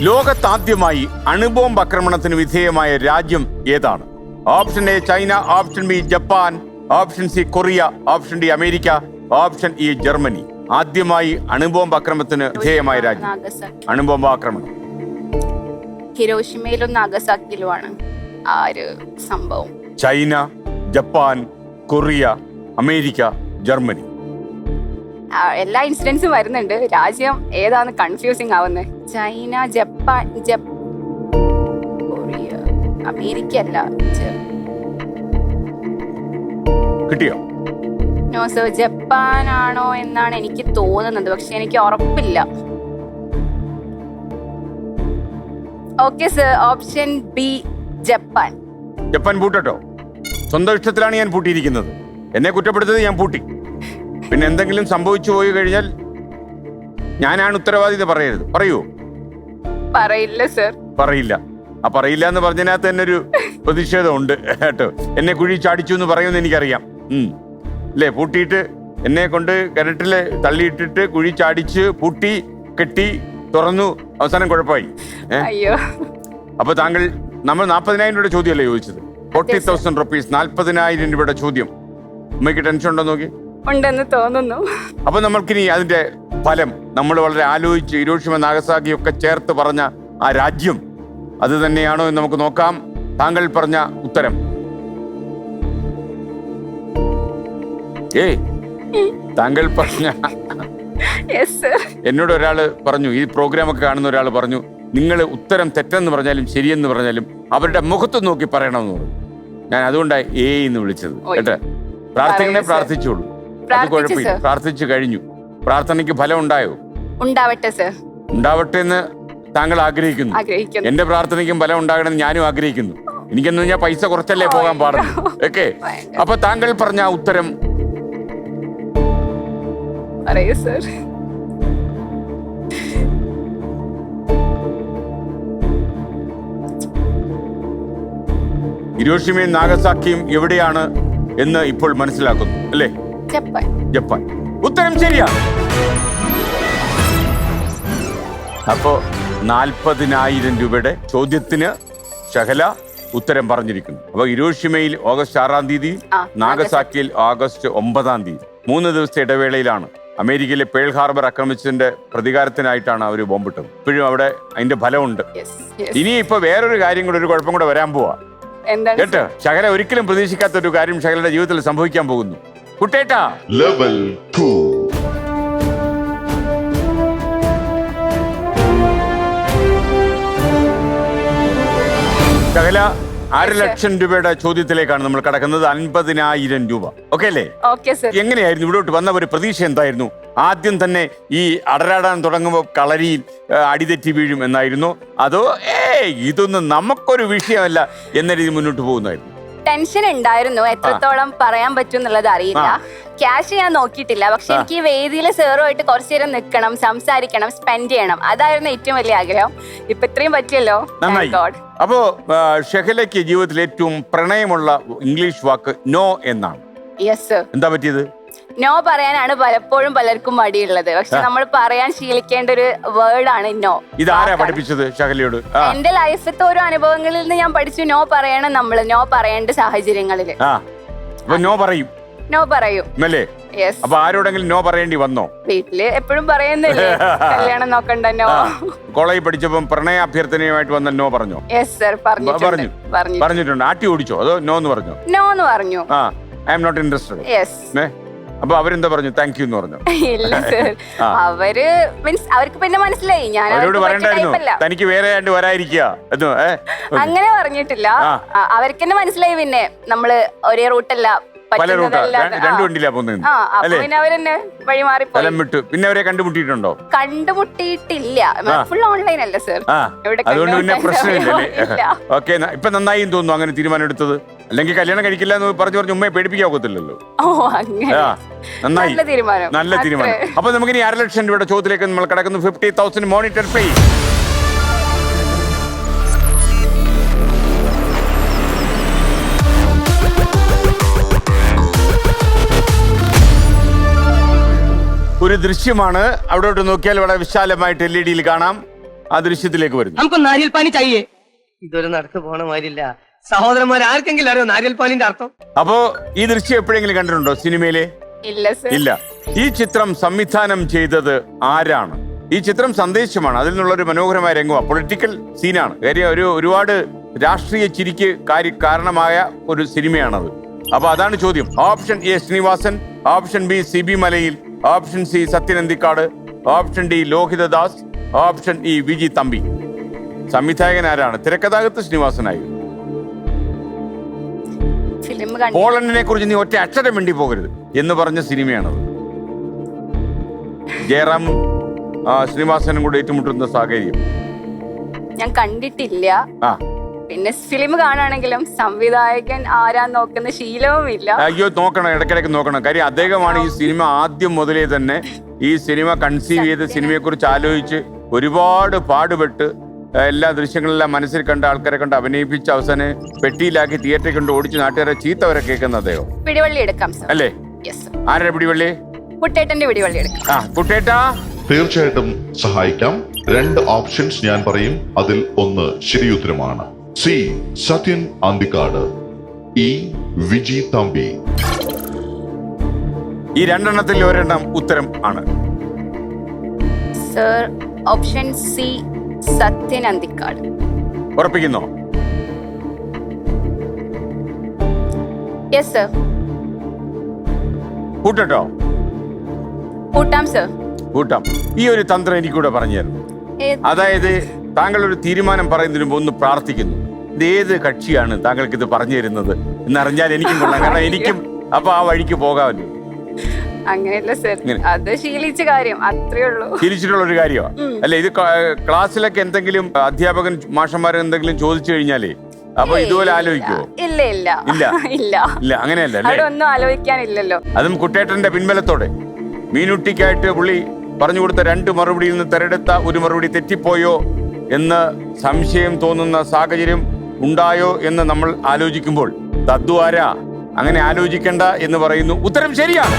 ലോകത്താദ്യമായി അണുബോംബ് ആക്രമണത്തിന് വിധേയമായ രാജ്യം ഏതാണ്? Option A China option B Japan option C Korea option D America option E Germany. ആദ്യമായി അണുബോംബ് ആക്രമണത്തിന് വിധേയമായ രാജ്യം. അണുബോംബ് ആക്രമണം. ഹിരോഷിമയിലും നാഗസാക്കിയിലുമാണ് ആ ഒരു സംഭവം. China Japan Korea America Germany. എല്ലാ ഇൻസിഡൻസും വരുന്നുണ്ട്. രാജ്യം ഏതാണ് കൺഫ്യൂസിങ് ആവുന്നത് ചൈന ജപ്പാൻ ജപ് കൊറിയ അമേരിക്ക അല്ല കിട്ടിയോ? നോ സർ ജപ്പാൻ ആണോ എന്നാണ് എനിക്ക് തോന്നുന്നത്. പക്ഷെ എനിക്ക് ഉറപ്പില്ല. Okay sir option B Japan. Japan പൂട്ടട്ടോ? സ്വന്തം ഇഷ്ടത്തിലാണ് ഞാൻ പൂട്ടിയിരിക്കുന്നത്. എന്നെ കുറ്റപ്പെടുത്തത് ഞാൻ പൂട്ടി. പിന്നെ എന്തെങ്കിലും സംഭവിച്ചു പോയി കഴിഞ്ഞാൽ ഞാനാണ് ഉത്തരവാദിത പറയരുത്. പറയൂ. പറയില്ല സർ. പറയില്ല. ആ പറയില്ല എന്ന് പറഞ്ഞതിനകത്ത് തന്നെ ഒരു പ്രതിഷേധമുണ്ട്. കേട്ടോ. എന്നെ കുഴി ചാടിച്ചു എന്ന് പറയുമെന്ന് എനിക്കറിയാം. അല്ലേ? പൂട്ടിയിട്ട് എന്നെ കൊണ്ട് കിണറ്റിൽ തള്ളിയിട്ടിട്ട് കുഴി ചാടിച്ച് പൂട്ടി കെട്ടി തുറന്നു. അവസാനം കുഴപ്പമായി. അയ്യോ. അപ്പൊ താങ്കൾ നമ്മൾ നാൽപ്പതിനായിരം രൂപയുടെ ചോദ്യമല്ലേ ചോദിച്ചത്? ഫോർട്ടി തൗസൻഡ് റുപ്പീസ് നാൽപ്പതിനായിരം രൂപയുടെ ചോദ്യം. അമ്മയ്ക്ക് ടെൻഷൻ ഉണ്ടോ നോക്കി. ഉണ്ടെന്ന് തോന്നുന്നു. അപ്പൊ നമ്മൾക്കിനി അതിന്റെ ഫലം നമ്മൾ വളരെ ആലോചിച്ച് ഇരുഷിമ നാഗസാക്കി ഒക്കെ ചേർത്ത് പറഞ്ഞ ആ രാജ്യം അത് തന്നെയാണോ എന്ന് നമുക്ക് നോക്കാം. താങ്കൾ പറഞ്ഞ ഉത്തരം. ഏ താങ്കൾ പറഞ്ഞ എന്നോട് ഒരാൾ പറഞ്ഞു ഈ പ്രോഗ്രാം ഒക്കെ കാണുന്ന ഒരാൾ പറഞ്ഞു നിങ്ങൾ ഉത്തരം തെറ്റെന്ന് പറഞ്ഞാലും ശരിയെന്ന് പറഞ്ഞാലും അവരുടെ മുഖത്ത് നോക്കി പറയണമെന്ന് പറഞ്ഞു. ഞാൻ അതുകൊണ്ടാണ് ഏ എന്ന് വിളിച്ചത്. കേട്ടെ? പ്രാർത്ഥിക്കണേ പ്രാർത്ഥിച്ചോളൂ. അത് പ്രാർത്ഥിച്ചു, കുഴപ്പമില്ല. പ്രാർത്ഥിച്ചു കഴിഞ്ഞു. പ്രാർത്ഥനയ്ക്ക് ഫലം ഉണ്ടായോ? ഉണ്ടാവട്ടെ സർ. ഉണ്ടാവട്ടെ എന്ന് താങ്കൾ ആഗ്രഹിക്കുന്നു. ആഗ്രഹിക്കുന്നു. എന്റെ പ്രാർത്ഥനയ്ക്കും ഫലം ഉണ്ടാകണമെന്ന് ഞാനും ആഗ്രഹിക്കുന്നു. എനിക്കെന്ന് പറഞ്ഞാൽ പൈസ കുറച്ചല്ലേ പോകാൻ പാടുള്ളൂ. ഓക്കെ. അപ്പൊ താങ്കൾ പറഞ്ഞ ആ ഉത്തരം പറയൂ സർ. ഹിരോഷിമയും നാഗസാക്കിയും എവിടെയാണ് എന്ന് ഇപ്പോൾ മനസ്സിലാക്കുന്നു അല്ലേ? ജപ്പാൻ. ജപ്പാൻ. ഉത്തരം ശരിയാണ് അപ്പോ നാൽപ്പതിനായിരം രൂപയുടെ ചോദ്യത്തിന് ശകല ഉത്തരം പറഞ്ഞിരിക്കുന്നു. അപ്പൊ ഇരുഷിമയിൽ ഓഗസ്റ്റ് ആറാം തീയതി നാഗസാക്കിയിൽ ഓഗസ്റ്റ് ഒമ്പതാം തീയതി. മൂന്ന് ദിവസത്തെ ഇടവേളയിലാണ് അമേരിക്കയിലെ പേൾ ഹാർബർ ആക്രമിച്ചതിന്റെ പ്രതികാരത്തിനായിട്ടാണ് അവർ ബോംബിട്ടത്. ഇപ്പോഴും അവിടെ അതിന്റെ ഫലമുണ്ട്. ഇനി ഇപ്പൊ വേറൊരു കാര്യം കൂടെ ഒരു കുഴപ്പം കൂടെ വരാൻ പോവാ. കേട്ടോ? ശകല ഒരിക്കലും പ്രതീക്ഷിക്കാത്ത ഒരു കാര്യം ശകലയുടെ ജീവിതത്തിൽ സംഭവിക്കാൻ പോകുന്നു. കുട്ടേട്ടാ. ലെവൽ 2. ശകല അര ലക്ഷം രൂപയുടെ ചോദ്യത്തിലേക്കാണ് നമ്മൾ കടക്കുന്നത്. അൻപതിനായിരം രൂപ. ഓക്കെ അല്ലേ? ഓക്കെ സർ എങ്ങനെയായിരുന്നു ഇവിടോട്ട് വന്ന ഒരു പ്രതീക്ഷ എന്തായിരുന്നു? ആദ്യം തന്നെ ഈ അടരാടാൻ തുടങ്ങുമ്പോൾ കളരിയിൽ ആ, അടിതെറ്റി വീഴും എന്നായിരുന്നു. അതോ ഏ ഇതൊന്നും നമുക്കൊരു വിഷയമല്ല എന്ന രീതി മുന്നോട്ട് പോകുന്നായിരുന്നു ടെൻഷൻ ഉണ്ടായിരുന്നു. എത്രത്തോളം പറയാൻ പറ്റും എന്നുള്ളത് അറിയില്ല. ക്യാഷ് ഞാൻ നോക്കിയിട്ടില്ല. പക്ഷെ എനിക്ക് ഈ വേദിയിൽ സേറുമായിട്ട് കുറച്ചു നേരം നിൽക്കണം സംസാരിക്കണം സ്പെൻഡ് ചെയ്യണം. അതായിരുന്നു ഏറ്റവും വലിയ ആഗ്രഹം. ഇപ്പൊ ഇത്രയും പറ്റിയല്ലോ? Thank അപ്പോ ഷെഹലയ്ക്ക് ജീവിതത്തിൽ ഏറ്റവും പ്രണയമുള്ള ഇംഗ്ലീഷ് വാക്ക് നോ എന്നാണ്. യെസ് എന്താ പറ്റിയത്? നോ പറയാനാണ് പലപ്പോഴും പലർക്കും മടിയുള്ളത്. പക്ഷെ നമ്മൾ പറയാൻ ശീലിക്കേണ്ട ഒരു വേർഡ് ആണ് നോ ഇതാരാ പഠിപ്പിച്ചത് ഷഹലയോട് എന്റെ ലൈഫത്തെ ഓരോ അനുഭവങ്ങളിൽ നിന്ന് ഞാൻ പഠിച്ചു നോ പറയണം നമ്മൾ നോ പറയേണ്ട സാഹചര്യങ്ങളിൽ നോ പറയും. നോ പറയും. അല്ലേ അപ്പൊ ആരോടെങ്കിലും നോ പറയേണ്ടി വന്നോ? വീട്ടിൽ എപ്പോഴും പറയുന്നില്ലേ? കല്യാണം നോക്കണ്ട നോ. കോളേജിൽ പഠിച്ചപ്പം പ്രണയ അഭ്യർത്ഥനയുമായിട്ട് വന്ന നോ പറഞ്ഞോ? യെസ് സർ പറഞ്ഞു പറഞ്ഞു. പറഞ്ഞു. പറഞ്ഞിട്ടുണ്ട്. ആട്ടി ഓടിച്ചോ? അതോ നോ എന്ന് പറഞ്ഞോ? നോ എന്ന് പറഞ്ഞു. I am not interested yes അപ്പൊ അവരെന്താ പറഞ്ഞു? താങ്ക് യു എന്ന് പറഞ്ഞു. ഇല്ല സർ അവർ മീൻസ് അവർക്ക് പിന്നെ മനസ്സിലായി. ഞാൻ അവരോട് പറയണ്ടായിരുന്നു. തനിക്ക് വേറെ ആണ്ട് വരാതിരിക്കുക. അങ്ങനെ പറഞ്ഞിട്ടില്ല. അവർക്ക് തന്നെ മനസ്സിലായി പിന്നെ നമ്മൾ ഒരേ റൂട്ടല്ല പല റൂട്ടാ. രണ്ടു. വണ്ടിയിലാ പോകുന്നത് പിന്നെ അവരെ കണ്ടുമുട്ടിയിട്ടുണ്ടോ? കണ്ടുമുട്ടിയിട്ടില്ല. ഫുൾ ഓൺലൈൻ അല്ല സർ അതുകൊണ്ട് പിന്നെ പ്രശ്നമില്ലല്ലേ? ഓക്കെ ഇപ്പൊ നന്നായി തോന്നുന്നു. അങ്ങനെ തീരുമാനം എടുത്തത്? അല്ലെങ്കിൽ കല്യാണം കഴിക്കില്ല എന്ന് പറഞ്ഞു പറഞ്ഞു ഉമ്മയെ പേടിപ്പിക്കാൻ ഒക്കത്തില്ലല്ലോ. ഓ അങ്ങനെ. നന്നായി. നല്ല തീരുമാനം. നല്ല തീരുമാനം. അപ്പൊ നമുക്ക് ഇനി അര ലക്ഷം രൂപയുടെ ചോദ്യത്തിലേക്ക് നമ്മൾ കിടക്കുന്നു. ഫിഫ്റ്റി തൗസൻഡ് മോണിറ്റർ പേ ഒരു ദൃശ്യമാണ്. അവിടോട്ട് നോക്കിയാൽ വളരെ വിശാലമായിട്ട് എൽ ഇ ഡിയിൽ കാണാം. ആ ദൃശ്യത്തിലേക്ക് വരുന്നു. നമുക്ക് നാരിയൽ പാനി ചെയ്യേ ഇതൊരു നടക്ക് പോണ മാതിരില്ല. സഹോദരന്മാർ ആർക്കെങ്കിലും അറിയോ നാരിയൽ പാനിന്റെ അർത്ഥം? അപ്പോ ഈ ദൃശ്യം എപ്പോഴെങ്കിലും കണ്ടിട്ടുണ്ടോ സിനിമയിലെ? ഇല്ല സർ ഇല്ല. ഈ ചിത്രം സംവിധാനം ചെയ്തത് ആരാണ്? ഈ ചിത്രം സന്ദേശമാണ്. അതിൽ നിന്നുള്ള ഒരു മനോഹരമായ രംഗമാണ്. പൊളിറ്റിക്കൽ സീനാണ് കാര്യം ഒരു ഒരുപാട് രാഷ്ട്രീയ ചിരിക്ക് കാര്യ കാരണമായ ഒരു സിനിമയാണത്. അപ്പൊ അതാണ് ചോദ്യം. Option A Sreenivasan option B C B മലയിൽ option C Sathyan Anthikad option D Lohithadas option E Viji Thampi. സംവിധായകൻ ആരാണ്? തിരക്കഥാകത്ത് ശ്രീനിവാസനായിരുന്നു ഫിലിം പോളണ്ടിനെ കുറിച്ച് നീ ഒറ്റ അക്ഷരം വേണ്ടി പോകരുത് എന്ന് പറഞ്ഞ സിനിമയാണത്. ജയറാം ശ്രീനിവാസനും കൂടെ ഏറ്റുമുട്ടുന്ന സാഹചര്യം. ഞാൻ കണ്ടിട്ടില്ല. പിന്നെ ഫിലിം കാണുകയാണെങ്കിലും സംവിധായകൻ ആരാ നോക്കുന്ന ശീലവും ഇല്ല അയ്യോ നോക്കണം ഇടയ്ക്കിടയ്ക്ക് നോക്കണം. കാര്യം അദ്ദേഹമാണ് ഈ സിനിമ ആദ്യം മുതലേ തന്നെ ഈ സിനിമ കൺസീവ് ചെയ്ത് സിനിമയെ കുറിച്ച് ആലോചിച്ച് ഒരുപാട് പാടുപെട്ട് എല്ലാ ദൃശ്യങ്ങളെല്ലാം മനസ്സിൽ കണ്ട ആൾക്കാരെ കണ്ട് അഭിനയിപ്പിച്ച് അവസാനം പെട്ടിയിലാക്കി തിയേറ്ററിൽ കൊണ്ട് ഓടിച്ച് നാട്ടുകാരെ ചീത്ത വരെ കേൾക്കുന്ന അദ്ദേഹം. പിടിവള്ളി എടുക്കാം സർ അല്ലേ? യെസ് ആരുടെ പിടിവള്ളി? കുട്ടേട്ടന്റെ പിടിവള്ളി എടുക്കാം. ആ കുട്ടേട്ടാ? തീർച്ചയായിട്ടും സഹായിക്കാം. രണ്ട് ഓപ്ഷൻസ് ഞാൻ പറയും. അതിൽ ഒന്ന് ശരിയുത്തരമാണ് സി സത്യൻ അന്തിക്കാട്. ഇ വിജി തമ്പി. ഈ രണ്ടെണ്ണത്തിൽ ഒരെണ്ണം ഉത്തരം ആണ്. Sir option C Sathyan Anthikad. ഉറപ്പിക്കുന്നോ. Yes sir കൂട്ടട്ടോ? കൂട്ടാം സർ കൂട്ടാം. ഈ ഒരു തന്ത്രം എനിക്കൂടെ പറഞ്ഞു തരുന്നു അതായത് താങ്കൾ ഒരു തീരുമാനം പറയുന്നതിന് മുമ്പ് ഒന്ന് പ്രാർത്ഥിക്കുന്നു. ഇത് ഏത് കക്ഷിയാണ് താങ്കൾക്ക് ഇത് പറഞ്ഞു തരുന്നത് എന്നറിഞ്ഞാൽ എനിക്കും കൊള്ളാം. കാരണം എനിക്കും അപ്പൊ ആ വഴിക്ക് പോകാമല്ലോ അങ്ങനെയല്ല സർ. അത് ശീലിച്ച കാര്യം അത്രേ ഉള്ളൂ. ശീലിച്ചിട്ടുള്ള ഒരു കാര്യമാണ് അല്ല ഇത് ക്ലാസ്സിലൊക്കെ എന്തെങ്കിലും അധ്യാപകൻ മാഷന്മാർ എന്തെങ്കിലും ചോദിച്ചു കഴിഞ്ഞാലേ അപ്പൊ ഇതുപോലെ ആലോചിക്കുവോ? ഇല്ല ഇല്ല. ഇല്ല. ഇല്ല. ഇല്ല അങ്ങനെയല്ല അവിടെ ഒന്നും ആലോചിക്കാനില്ലല്ലോ. അതും കുട്ടേട്ടന്റെ പിൻബലത്തോടെ. മീനുട്ടിക്കായിട്ട് പുള്ളി പറഞ്ഞു കൊടുത്ത രണ്ട് മറുപടിയിൽ നിന്ന് തെരഞ്ഞെടുത്ത ഒരു മറുപടി തെറ്റിപ്പോയോ എന്ന് സംശയം തോന്നുന്ന സാഹചര്യം ഉണ്ടായോ എന്ന് നമ്മൾ ആലോചിക്കുമ്പോൾ തദ്വാര അങ്ങനെ ആലോചിക്കേണ്ട എന്ന് പറയുന്നു. ഉത്തരം ശരിയാണ്.